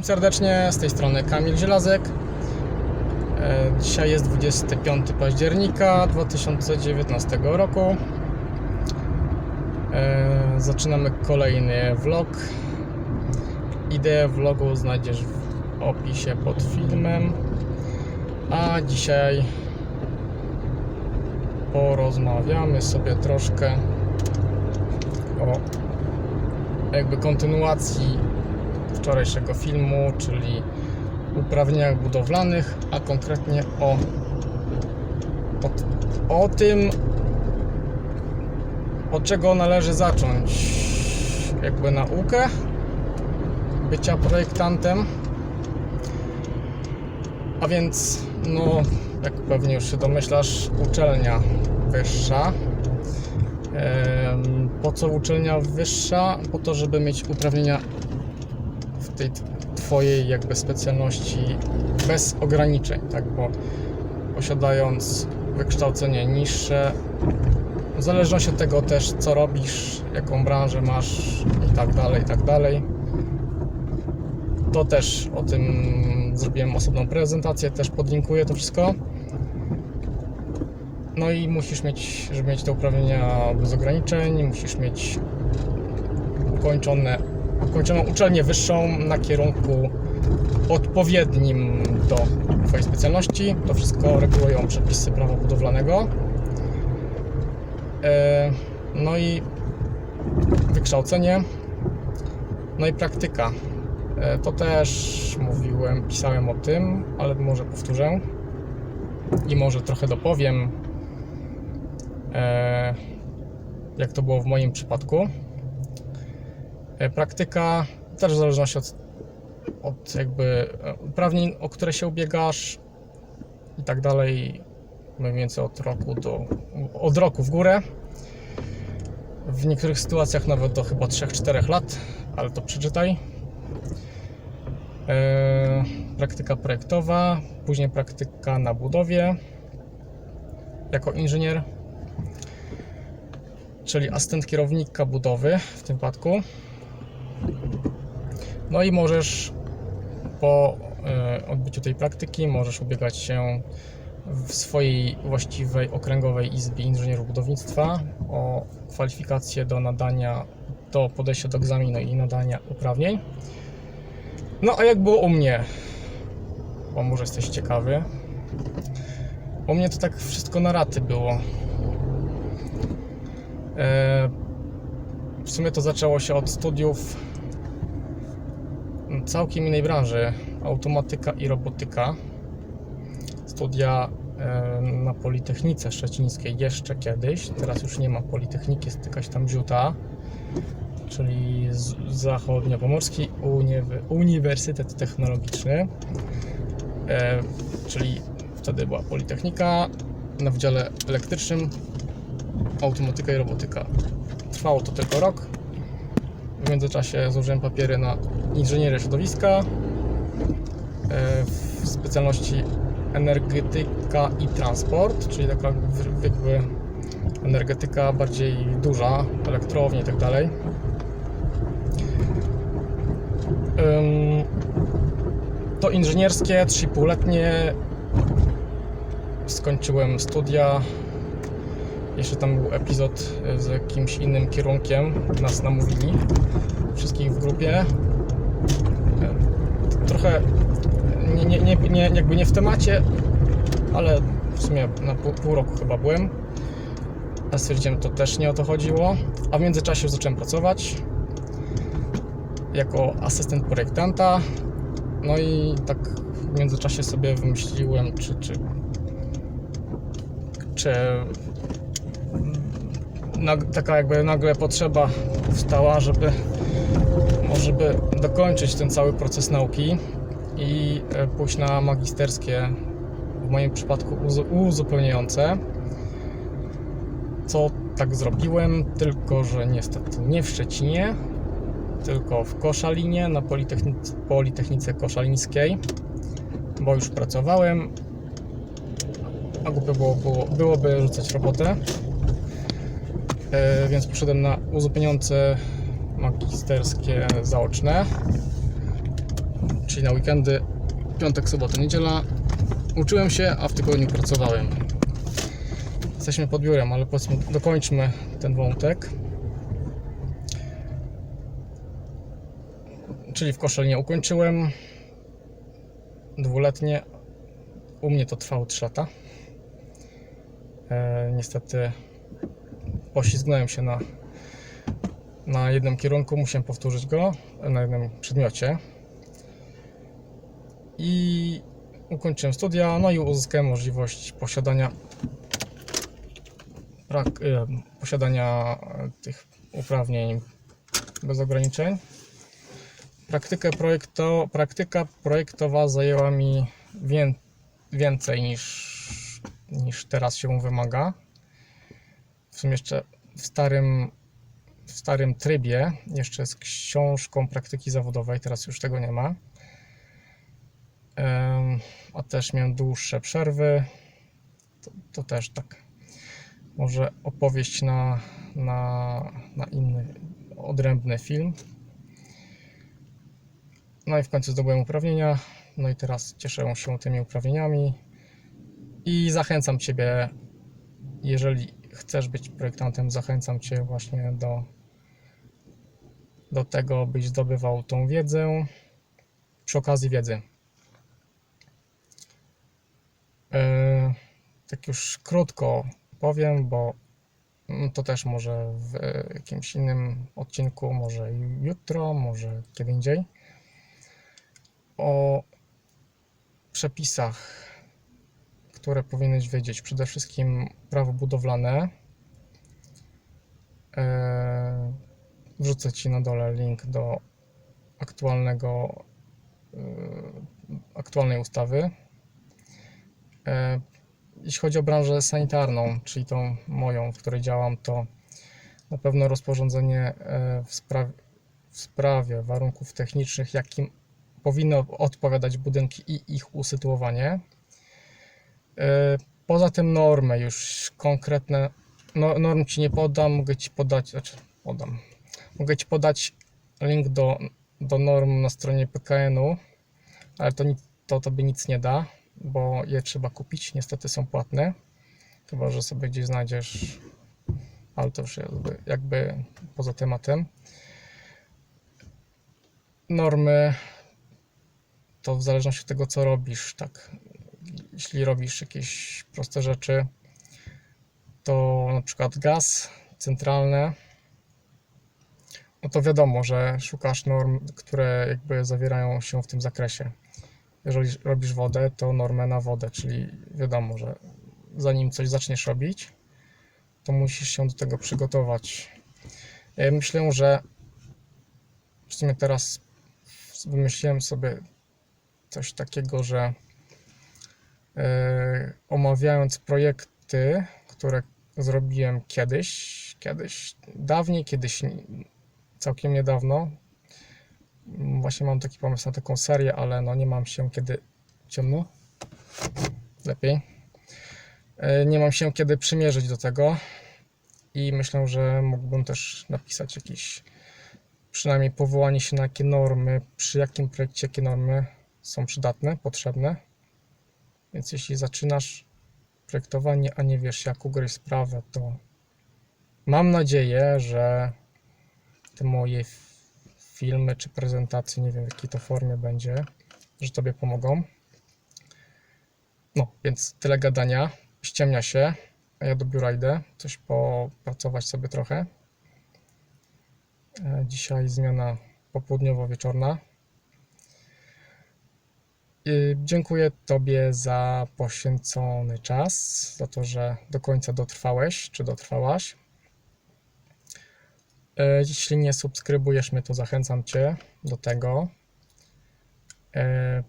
Witam serdecznie, z tej strony Kamil Zielazek. E, Dzisiaj jest 25 października 2019 roku. E, Zaczynamy kolejny vlog. Ideę vlogu znajdziesz w opisie pod filmem. A dzisiaj porozmawiamy sobie troszkę o jakby kontynuacji wczorajszego filmu, czyli uprawnieniach budowlanych, a konkretnie o, o, o tym, od czego należy zacząć jakby naukę bycia projektantem. A więc, no, jak pewnie już się domyślasz, uczelnia wyższa. Po co uczelnia wyższa? Po to, żeby mieć uprawnienia tej twojej jakby specjalności bez ograniczeń, tak? Bo posiadając wykształcenie niższe, w zależności od tego też, co robisz, jaką branżę masz i tak dalej, i tak dalej. To też o tym zrobiłem osobną prezentację, też podlinkuję to wszystko. No i musisz mieć, żeby mieć te uprawnienia bez ograniczeń, musisz mieć ukończone, ukończoną uczelnię wyższą na kierunku odpowiednim do Twojej specjalności. To wszystko regulują przepisy prawa budowlanego. E, No i wykształcenie, no i praktyka. E, To też mówiłem, pisałem o tym, ale może powtórzę i może trochę dopowiem, e, jak to było w moim przypadku. E, Praktyka też w zależności od, od jakby e, uprawnień, o które się ubiegasz i tak dalej, mniej więcej od roku do od roku w górę. W niektórych sytuacjach nawet do chyba 3-4 lat, ale to przeczytaj. E, praktyka projektowa, później praktyka na budowie jako inżynier, czyli asystent kierownika budowy w tym przypadku. No i możesz po e, odbyciu tej praktyki możesz ubiegać się w swojej właściwej okręgowej izbie inżynierów budownictwa o kwalifikacje do nadania, do podejścia do egzaminu i nadania uprawnień. No a jak było u mnie? Bo może jesteś ciekawy. U mnie to tak wszystko na raty było. E, W sumie to zaczęło się od studiów całkiem innej branży automatyka i robotyka. Studia e, na Politechnice Szczecińskiej jeszcze kiedyś. Teraz już nie ma Politechniki, jest jakaś tam Ziuta, czyli Zachodniopomorski Uniwy- Uniwersytet Technologiczny. E, czyli wtedy była Politechnika na Wydziale Elektrycznym automatyka i robotyka. Trwało to tylko rok. Międzyczasie złożyłem papiery na inżynierię środowiska e, w specjalności energetyka i transport, czyli taka jakby energetyka bardziej duża, elektrownie i tak To inżynierskie, 3,5-letnie. Skończyłem studia. Jeszcze tam był epizod z jakimś innym kierunkiem. Nas namówili. Wszystkich w grupie. E, Trochę nie, nie, nie, nie, jakby nie w temacie, ale w sumie na pół, pół roku chyba byłem. A stwierdziłem, to też nie o to chodziło. A w międzyczasie zacząłem pracować jako asystent projektanta. No i tak w międzyczasie sobie wymyśliłem, czy, czy, czy taka jakby nagle potrzeba powstała, żeby może by dokończyć ten cały proces nauki i e, pójść na magisterskie, w moim przypadku uzu- uzupełniające. Co tak zrobiłem, tylko że niestety nie w Szczecinie, tylko w Koszalinie, na Politechnice, Politechnice Koszalińskiej, bo już pracowałem, a głupio było, było, byłoby rzucać robotę. E, więc poszedłem na uzupełniające magisterskie zaoczne, czyli na weekendy, piątek, sobota, niedziela, uczyłem się, a w tygodniu pracowałem. Jesteśmy pod biurem, ale powiedzmy, dokończmy ten wątek. Czyli w Koszalinie ukończyłem dwuletnie. U mnie to trwało 3 lata. E, niestety poślizgnąłem się na, na jednym kierunku, musiałem powtórzyć go na jednym przedmiocie. I ukończyłem studia, no i uzyskałem możliwość posiadania prak, e, posiadania e, tych uprawnień bez ograniczeń. Praktykę projekto, praktyka projektowa zajęła mi wię, więcej niż, niż teraz się wymaga. W sumie jeszcze w starym, w starym trybie, jeszcze z książką praktyki zawodowej, teraz już tego nie ma. A też miałem dłuższe przerwy. To, to też tak. Może opowieść na, na, na inny, odrębny film. No i w końcu zdobyłem uprawnienia. No i teraz cieszę się tymi uprawnieniami. I zachęcam Ciebie, jeżeli chcesz być projektantem, zachęcam Cię właśnie do, do tego, byś zdobywał tą wiedzę. Przy okazji wiedzy. E, tak już krótko powiem, bo to też może w jakimś innym odcinku, może jutro, może kiedy indziej. O przepisach, które powinieneś wiedzieć. Przede wszystkim prawo budowlane. Eee, Wrzucę Ci na dole link do aktualnego, eee, aktualnej ustawy. Eee, Jeśli chodzi o branżę sanitarną, czyli tą moją, w której działam, to na pewno rozporządzenie w sprawie, w sprawie warunków technicznych, jakim powinny odpowiadać budynki i ich usytuowanie. E, Poza tym normy, już konkretne no, norm Ci nie podam, mogę Ci podać, znaczy podam, mogę Ci podać link do, do norm na stronie PKN-u, ale to, to Tobie nic nie da, bo je trzeba kupić, niestety są płatne, chyba, że sobie gdzieś znajdziesz, ale to już jakby, jakby poza tematem. Normy to w zależności od tego, co robisz, tak. Jeśli robisz jakieś proste rzeczy, to na przykład gaz centralny, no to wiadomo, że szukasz norm, które jakby zawierają się w tym zakresie. Jeżeli robisz wodę, to normę na wodę, czyli wiadomo, że zanim coś zaczniesz robić, to musisz się do tego przygotować. Ja Myślę, że w sumie teraz wymyśliłem sobie coś takiego, że e, omawiając projekty, które zrobiłem kiedyś, kiedyś, dawniej, kiedyś całkiem niedawno. Właśnie mam taki pomysł na taką serię, ale no nie mam się kiedy ciemno. Lepiej. E, Nie mam się kiedy przymierzyć do tego i myślę, że mógłbym też napisać jakieś przynajmniej powołanie się na jakie normy, przy jakim projekcie jakie normy są przydatne, potrzebne. Więc jeśli zaczynasz projektowanie, a nie wiesz jak ugryźć sprawę, to mam nadzieję, że te moje filmy czy prezentacje, nie wiem w jakiej to formie będzie, że Tobie pomogą. No, więc tyle gadania. Ściemnia się, a ja do biura idę, coś popracować sobie trochę. E, Dzisiaj zmiana popołudniowo-wieczorna. Y, Dziękuję Tobie za poświęcony czas, za to, że do końca dotrwałeś czy dotrwałaś. E, Jeśli nie subskrybujesz mnie, to zachęcam Cię do tego. E,